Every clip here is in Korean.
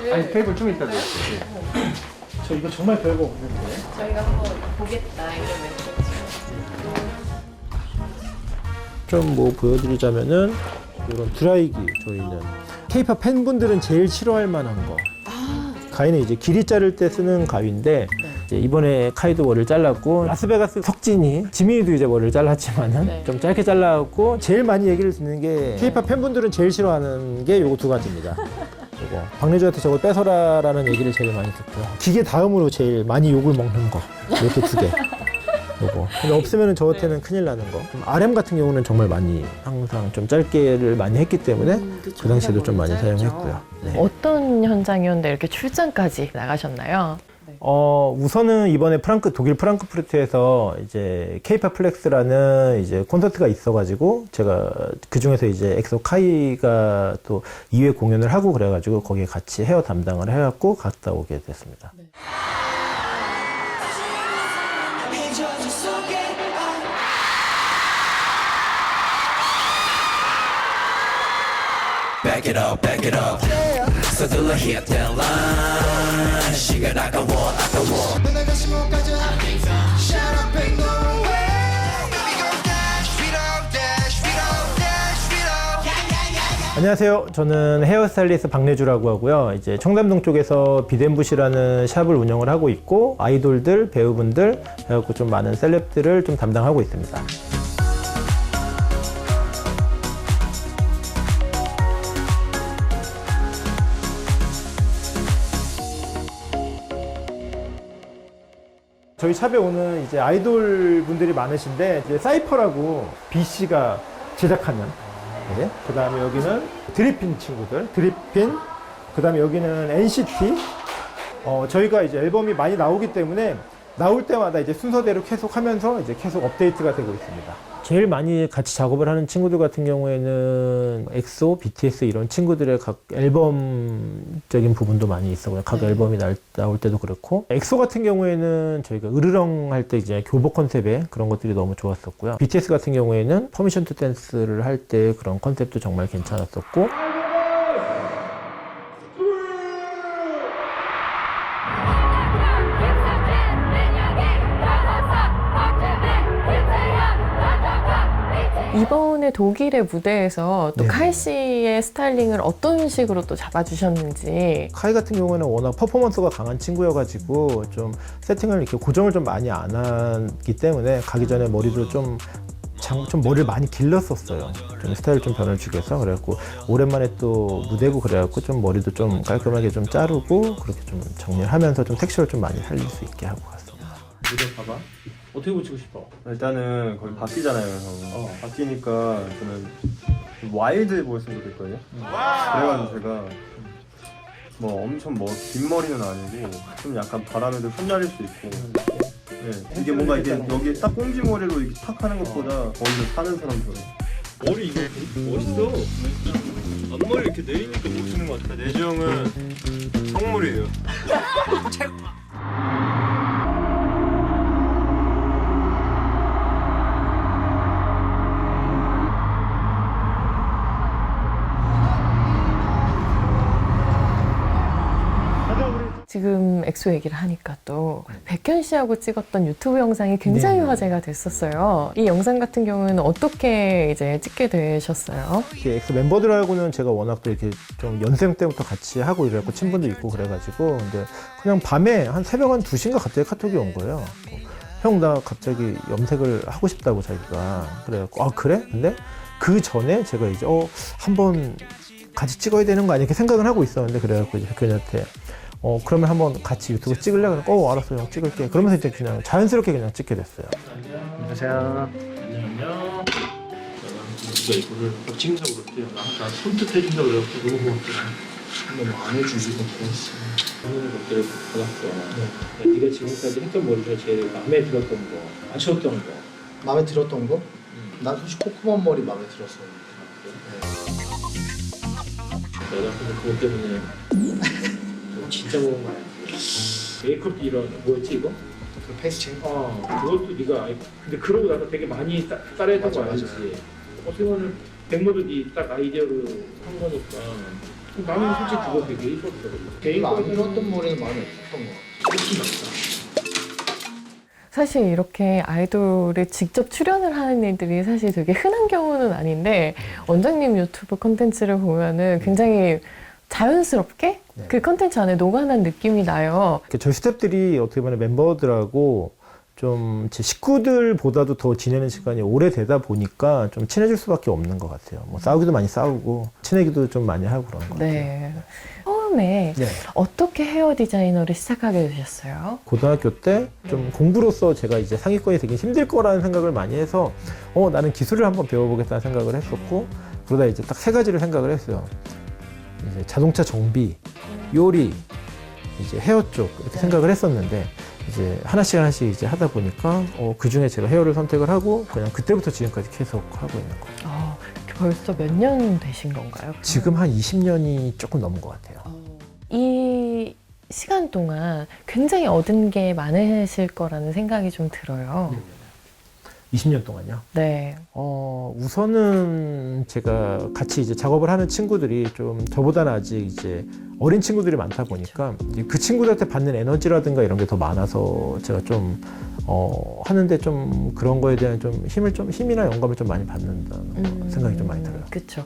테이블을 아니 테이블 좀 이따 드릴게요. 저 이거 정말 별거 없는데. 저희가 한번 보겠다 이런 메시지. 좀 뭐 보여드리자면은 이런 드라이기 저희는 케이팝 팬분들은 제일 싫어할 만한 거. 가위는 이제 길이 자를 때 쓰는 가위인데 이제 이번에 카이도 머리를 잘랐고 라스베가스 석진이 지민이도 이제 머리를 잘랐지만은 네. 좀 짧게 잘라갖고 제일 많이 얘기를 듣는 게 케이팝 팬분들은 제일 싫어하는 게 요거 두 가지입니다. 요거 박래주한테 저걸 뺏어라라는 얘기를 제일 많이 듣고요. 기계 다음으로 제일 많이 욕을 먹는 거 이렇게 두 개. 요거. 근데 없으면 저한테는 큰일 나는 거. RM 같은 경우는 정말 많이 항상 좀 짧게를 많이 했기 때문에 그 당시에도 좀 많이 사용했고요. 네. 어떤 현장이었는데 이렇게 출장까지 나가셨나요? 어, 우선은 이번에 프랑크, 독일 프랑크푸르트에서 이제 케이팝 플렉스라는 이제 콘서트가 있어가지고 제가 그 중에서 이제 엑소 카이가 또 2회 공연을 하고 그래가지고 거기에 같이 헤어 담당을 해갖고 갔다 오게 됐습니다. Back it up, back it up. 서둘러 hit that line. 시간 아까워, 아까워. 못가져 Shut up and go 안녕하세요. 저는 헤어스타일리스트 박래주라고 하고요. 이제 청담동 쪽에서 비덴부시라는 샵을 운영을 하고 있고 아이돌들, 배우분들, 그래갖고 좀 많은 셀럽들을 좀 담당하고 있습니다. 저희 샵에 오는 이제 아이돌 분들이 많으신데 이제 사이퍼라고 B 씨가 제작하는 네. 그 다음에 여기는 드리핀 친구들, 드리핀. 그 다음에 여기는 NCT. 어, 저희가 이제 앨범이 많이 나오기 때문에 나올 때마다 이제 순서대로 계속 하면서 이제 계속 업데이트가 되고 있습니다. 제일 많이 같이 작업을 하는 친구들 같은 경우에는 엑소, BTS 이런 친구들의 각 앨범적인 부분도 많이 있어요. 각 앨범이 날- 나올 때도 그렇고. 엑소 같은 경우에는 저희가 으르렁 할 때 이제 교복 컨셉의 그런 것들이 너무 좋았었고요. BTS 같은 경우에는 퍼미션 투 댄스를 할 때 그런 컨셉도 정말 괜찮았었고. 이번에 독일의 무대에서 또 네. 카이 씨의 스타일링을 어떤 식으로 또 잡아주셨는지 카이 같은 경우에는 워낙 퍼포먼스가 강한 친구여가지고 좀 세팅을 이렇게 고정을 좀 많이 안 하기 때문에 가기 전에 머리도 좀 장, 좀 머리를 많이 길렀었어요. 좀 스타일 좀 변을 주기 위해서. 그래갖고 오랜만에 또 무대고 그래갖고 좀 머리도 좀 깔끔하게 좀 자르고 그렇게 좀 정리를 하면서 좀 텍스처를 좀 많이 살릴 수 있게 하고 갔습니다. 이거 봐봐. 어떻게 붙이고 싶어? 일단은 거의 바뀌잖아요, 형. 어. 바뀌니까 저는 좀 와일드 보였으면 좋겠거든요. 그래가지고 제가 뭐 엄청 뭐 긴 머리는 아니고 좀 약간 바람에도 흩날릴 수 있고. 네, 이게 뭔가 이게 여기 딱 꽁지 머리로 이렇게 탁 하는 것보다 거기서 사는 사람처럼. 머리 이거 멋있어. 앞머리 이렇게 내리니까 멋있는 것 같아. 내주형은 성물이에요. 지금 엑소 얘기를 하니까 또 백현 씨하고 찍었던 유튜브 영상이 굉장히 네. 화제가 됐었어요. 이 영상 같은 경우는 어떻게 이제 찍게 되셨어요? 엑소 멤버들하고는 제가 워낙 또 이렇게 좀 연생 때부터 같이 하고 이래갖고 친분도 있고 그래가지고 근데 그냥 밤에 한 새벽 한 2시인가 갑자기 카톡이 온 거예요. 형 나 갑자기 염색을 하고 싶다고 자기가 그래갖고 아 그래? 근데 그 전에 제가 이제 어 한번 같이 찍어야 되는 거 아니야 이렇게 생각을 하고 있었는데 그래갖고 이제 백현이한테 어 그러면 한번 같이 유튜브 찍을래? 그래서 어 알았어 형 찍을게 그러면서 이제 그냥 자연스럽게 그냥 찍게 됐어요. 안녕하세요. 안녕. 네가 이거를 딱 찍는다고 그랬대. 나, 나 손뜻 해준다고 그래갖고 너무 고맙더라. 한번 안 해주지 그랬어. 하는 것들을 받았어. 네. 네가 지금까지 했던 머리 중에 제일 마음에 들었던 거, 아쉬웠던 거. 마음에 들었던 거? 난 솔직히 코코넛 머리 마음에 들었어요. 내가 근데 그것 때문에 좀 진짜 먹은 거 아니지? 메이크업 이런 뭐였지 이거? 그 페이스칭? 어 그것도 네가 아이- 근데 그러고 나서 되게 많이 따, 따라했던 거 맞아, 알지? 어떻게 보면 백모도 네딱 아이디어로 한 거니까 나는 솔직히 그거 되게. 내가 안 들었던 머리는 많이 없었던 것 같아. 사실 이렇게 아이돌에 직접 출연을 하는 일들이 사실 되게 흔한 경우는 아닌데 원장님 유튜브 콘텐츠를 보면은 굉장히 자연스럽게 네. 그 콘텐츠 안에 녹아난 느낌이 나요. 저희 스태프들이 어떻게 보면 멤버들하고 좀 제 식구들보다도 더 지내는 시간이 오래되다 보니까 좀 친해질 수밖에 없는 것 같아요. 뭐 싸우기도 많이 싸우고 친해기도 좀 많이 하고 그런 것 같아요. 네. 처음에 네. 어떻게 헤어 디자이너를 시작하게 되셨어요? 고등학교 때 좀 공부로서 제가 이제 상위권이 되긴 힘들 거라는 생각을 많이 해서 어 나는 기술을 한번 배워보겠다는 생각을 했었고 그러다 이제 딱 세 가지를 생각을 했어요. 이제 자동차 정비, 요리, 이제 헤어 쪽 이렇게 생각을 했었는데 이제 하나씩 하나씩 이제 하다 보니까 어, 그 중에 제가 헤어를 선택을 하고 그냥 그때부터 지금까지 계속 하고 있는 거예요. 어, 벌써 몇 년 되신 건가요? 지금 한 20년이 조금 넘은 것 같아요. 이 시간 동안 굉장히 얻은 게 많으실 거라는 생각이 좀 들어요. 20년 동안요. 네. 어, 우선은 제가 같이 이제 작업을 하는 친구들이 좀 저보다는 아직 이제 어린 친구들이 많다 보니까 그 친구들한테 받는 에너지라든가 이런 게 더 많아서 제가 좀, 어, 하는데 좀 그런 거에 대한 좀 힘을 좀, 힘이나 영감을 좀 많이 받는다는 생각이 좀 많이 들어요. 그렇죠.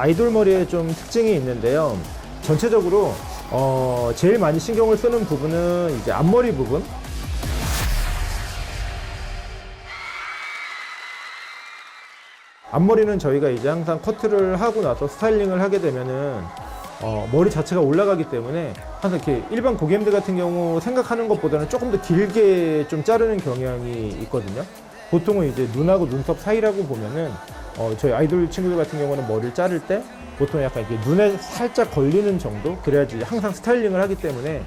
아이돌 머리에 좀 특징이 있는데요. 전체적으로, 어, 제일 많이 신경을 쓰는 부분은 이제 앞머리 부분. 앞머리는 저희가 이제 항상 커트를 하고 나서 스타일링을 하게 되면은 어, 머리 자체가 올라가기 때문에 항상 이렇게 일반 고객님들 같은 경우 생각하는 것보다는 조금 더 길게 좀 자르는 경향이 있거든요. 보통은 이제 눈하고 눈썹 사이라고 보면은 어, 저희 아이돌 친구들 같은 경우는 머리를 자를 때 보통 약간 이렇게 눈에 살짝 걸리는 정도 그래야지 항상 스타일링을 하기 때문에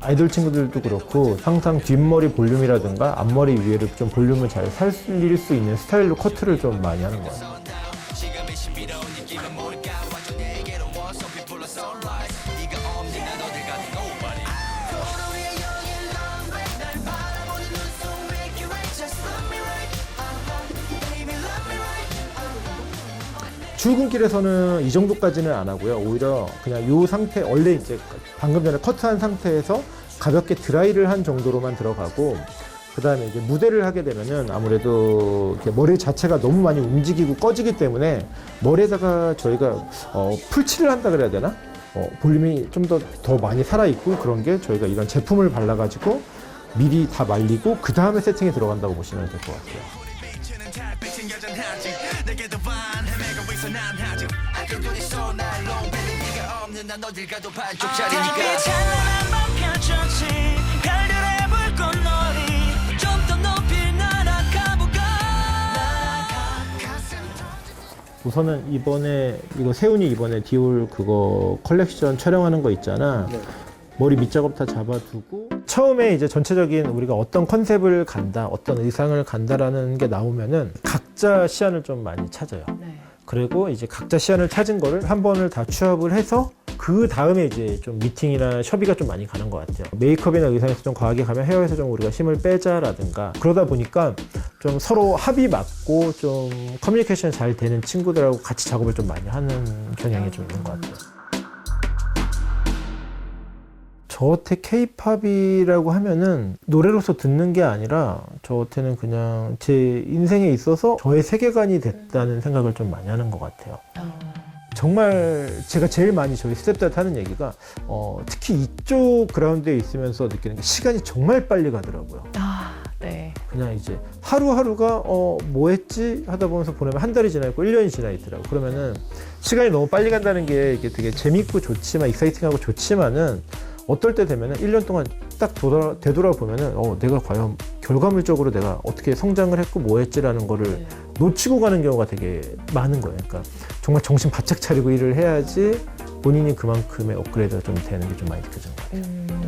아이돌 친구들도 그렇고 항상 뒷머리 볼륨이라든가 앞머리 위에를 좀 볼륨을 잘 살릴 수 있는 스타일로 커트를 좀 많이 하는 것 같아요. 출근길에서는 이 정도까지는 안 하고요. 오히려 그냥 이 상태, 원래 이제 방금 전에 커트한 상태에서 가볍게 드라이를 한 정도로만 들어가고, 그 다음에 이제 무대를 하게 되면은 아무래도 이렇게 머리 자체가 너무 많이 움직이고 꺼지기 때문에 머리에다가 저희가 어, 풀칠을 한다 그래야 되나? 어, 볼륨이 좀 더 더 많이 살아있고 그런 게 저희가 이런 제품을 발라가지고 미리 다 말리고 그 다음에 세팅에 들어간다고 보시면 될 것 같아요. 있어 난 아직 아껴 눈이 쏘날 long belly 네가 없는 난 어딜 가도 반쪽짜리니까 달빛 찬란한 밤 펼쳐진 별들의 불꽃놀이 좀 더 높이 날아가볼까 우선은 이번에 이거 세훈이 이번에 디올 그거 컬렉션 촬영하는 거 있잖아. 머리 밑작업 다 잡아두고 처음에 이제 전체적인 우리가 어떤 컨셉을 간다, 어떤 의상을 간다라는 게 나오면은 각자 시안을 좀 많이 찾아요. 네. 그리고 이제 각자 시안을 찾은 거를 한 번을 다 취합을 해서 그 다음에 이제 좀 미팅이나 협의가 좀 많이 가는 것 같아요. 메이크업이나 의상에서 좀 과하게 가면 헤어에서 좀 우리가 힘을 빼자라든가 그러다 보니까 좀 서로 합이 맞고 좀 커뮤니케이션 잘 되는 친구들하고 같이 작업을 좀 많이 하는 경향이 좀 있는 것 같아요. 저한테 케이팝이라고 하면은 노래로서 듣는 게 아니라 저한테는 그냥 제 인생에 있어서 저의 세계관이 됐다는 생각을 좀 많이 하는 것 같아요. 정말 제가 제일 많이 저희 스태프들한테 하는 얘기가 어, 특히 이쪽 그라운드에 있으면서 느끼는 게 시간이 정말 빨리 가더라고요. 아, 네. 그냥 이제 하루하루가 어, 뭐 했지 하다 보면서 보내면 한 달이 지나 있고 1년이 지나 있더라고. 그러면은 시간이 너무 빨리 간다는 게 이게 되게 재밌고 좋지만 익사이팅하고 좋지만은 어떨 때 되면은 1년 동안 딱 돌아, 되돌아보면은 어, 내가 과연 결과물적으로 내가 어떻게 성장을 했고 뭐 했지라는 거를 네. 놓치고 가는 경우가 되게 많은 거예요. 그러니까 정말 정신 바짝 차리고 일을 해야지 본인이 그만큼의 업그레이드가 좀 되는 게 좀 많이 느껴지는 것 같아요. 음,